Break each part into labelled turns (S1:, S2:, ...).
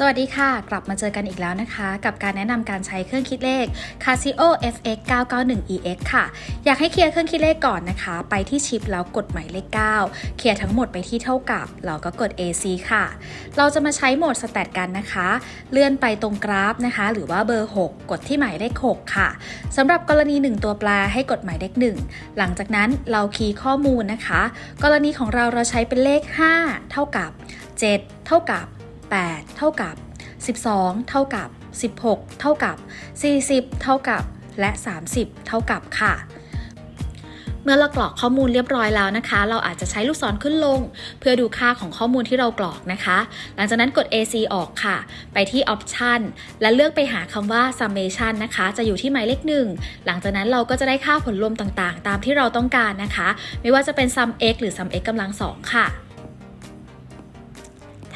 S1: สวัสดีค่ะ กลับมาเจอกันอีกแล้วนะคะ กับการแนะนำการใช้เครื่องคิดเลข Casio FX 991 EX ค่ะ อยากให้เคลียร์เครื่องคิดเลขก่อนนะคะ ไปที่ชิปแล้วกดหมายเลข 9 เคลียร์ทั้งหมดไปที่เท่ากับ เราก็กด AC ค่ะ เราจะมาใช้โหมดสแตทกันนะคะ เลื่อนไปตรงกราฟนะคะ หรือว่าเบอร์ 6 กดที่หมายเลข 6 ค่ะสำหรับกรณี 1 ตัวแปรให้กดหมายเลข 1 หลังจากนั้นเราคีย์ข้อมูลนะคะ กรณีของเราเราใช้เป็นเลข 5 เท่ากับ 7 เท่ากับ 8 เท่ากับ 12 เท่ากับ 16 เท่ากับ 40 เท่ากับ และ 30 เท่ากับค่ะเมื่อเรากรอกข้อมูลเรียบร้อยแล้วนะคะ เราอาจจะใช้ลูกศรขึ้นลง เพื่อดูค่าของข้อมูลที่เรากรอกนะคะ หลังจากนั้นกด AC ออกค่ะ ไปที่ Option และเลือกไปหาคำว่า Summation นะคะ จะอยู่ที่หมายเลขหนึ่งหลังจากนั้นเราก็จะได้ค่าผลรวมต่างๆ ตามที่เราต้องการนะคะ ไม่ว่าจะเป็น Sum x หรือ Sum x กำลังสองค่ะ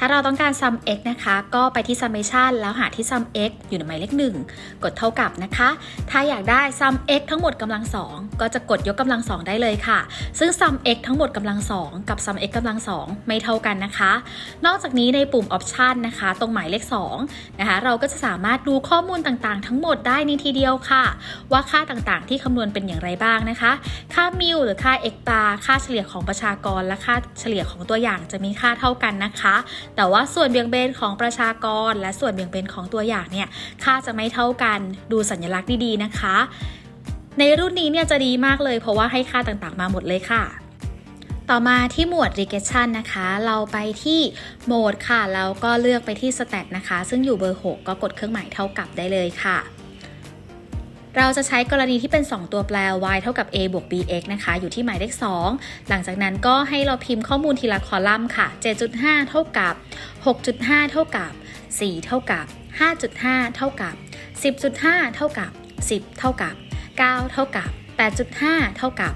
S1: ถ้าเราต้องการ sum x นะคะ ก็ไปที่ summation แล้วหาที่ sum x อยู่ในหมายเลข1 กดเท่ากับนะคะ ถ้าอยากได้ sum x ทั้งหมดกำลังสองก็จะกดยกกำลังสองได้เลยค่ะ ซึ่ง sum x ทั้งหมดกำลังสองกับ sum x กำลังสองไม่เท่ากันนะคะ นอกจากนี้ในปุ่ม option นะคะ ตรงหมายเลข2นะคะ เราก็จะสามารถดูข้อมูลต่างๆ ทั้งหมดได้ในทีเดียวค่ะ ว่าค่าต่างๆ ที่คำนวณเป็นอย่างไรบ้างนะคะ ค่ามิวหรือค่า x bar ค่าเฉลี่ยของประชากรและค่าเฉลี่ยของตัวอย่างจะมีค่าเท่ากันนะคะแต่ว่าส่วนเบี่ยงเบนของประชากร และส่วนเบี่ยงเบนของตัวอย่างเนี่ยค่าจะไม่เท่ากันดูสัญลักษณ์ดีๆนะคะ ในรุ่นนี้เนี่ยจะดีมากเลย เพราะว่าให้ค่าต่างๆมาหมดเลยค่ะต่อมาที่หมวด regression นะคะ เราไปที่โหมดค่ะ แล้วก็เลือกไปที่ stat นะคะ ซึ่งอยู่เบอร์ 6 ก็กดเครื่องหมายเท่ากับได้เลยค่ะ เราจะใช้กรณีที่เป็น 2 ตัวแปร y เท่ากับ a บวก bx นะคะ อยู่ที่หมายเลข 2 หลังจากนั้นก็ให้เราพิมพ์ข้อมูลทีละคอลัมน์ค่ะ 7.5 เท่ากับ 6.5 เท่ากับ 4 เท่ากับ 5.5 เท่ากับ 10.5 เท่ากับ 10 เท่ากับ 9 เท่ากับ 8.5 เท่ากับ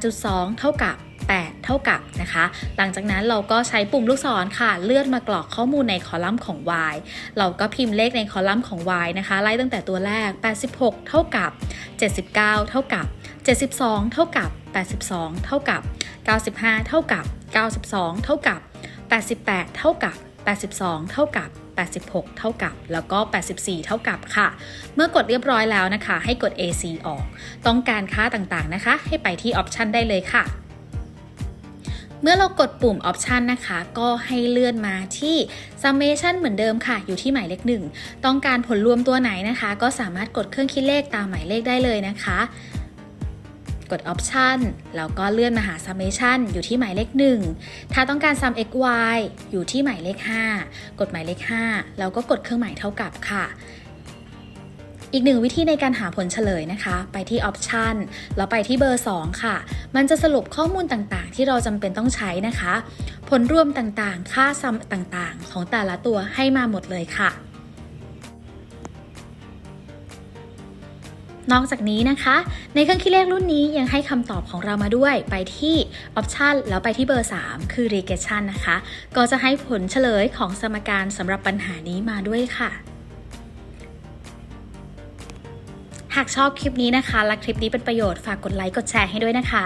S1: 8.2 เท่ากับ 8 เท่ากับนะคะ หลังจากนั้นเราก็ใช้ปุ่มลูกศรค่ะ เลื่อนมากรอกข้อมูลในคอลัมน์ของ y เราก็พิมพ์เลขในคอลัมน์ของ y นะคะ ไล่ตั้งแต่ตัวแรก 86 เท่ากับ 79 เท่ากับ 72 เท่ากับ 82 เท่ากับ 95 เท่ากับ 92 เท่ากับ 88 เท่ากับ 82 เท่ากับ86 เท่ากับ แล้วก็ 84 เท่ากับค่ะ เมื่อกดเรียบร้อยแล้วนะคะ ให้กด AC ออก ต้องการค่าต่างๆนะคะ ให้ไปที่ Option ได้เลยค่ะ เมื่อเรากดปุ่ม Option นะคะ ก็ให้เลื่อนมาที่ Summation เหมือนเดิมค่ะ อยู่ที่หมายเลขหนึ่งต้องการผลรวมตัวไหนนะคะ ก็สามารถกดเครื่องคิดเลขตามหมายเลขได้เลยนะคะ กด Option แล้วก็เลื่อนมาหา Summation อยู่ที่หมายเลข 1 ถ้าต้องการ Sum x y อยู่ที่หมายเลข 5 กดหมายเลข 5 แล้วก็กดเครื่องหมายเท่ากับค่ะ อีกหนึ่งวิธีในการหาผลเฉลยนะคะ ไปที่ Option แล้วไปที่เบอร์ 2 ค่ะ มันจะสรุปข้อมูลต่างๆ ที่เราจำเป็นต้องใช้นะคะ ผลรวมต่างๆ ค่าซัมต่างๆ ของแต่ละตัวให้มาหมดเลยค่ะนอกจากนี้นะคะ ในเครื่องคิดเลขรุ่นนี้ยังให้คำตอบของเรามาด้วยไปที่ Option แล้วไปที่เบอร์ 3 คือ Regression นะคะ ก็จะให้ผลเฉลยของสมการสำหรับปัญหานี้มาด้วยค่ะ หากชอบคลิปนี้นะคะ และคลิปนี้เป็นประโยชน์ฝากกดไลค์กดแชร์ให้ด้วยนะคะ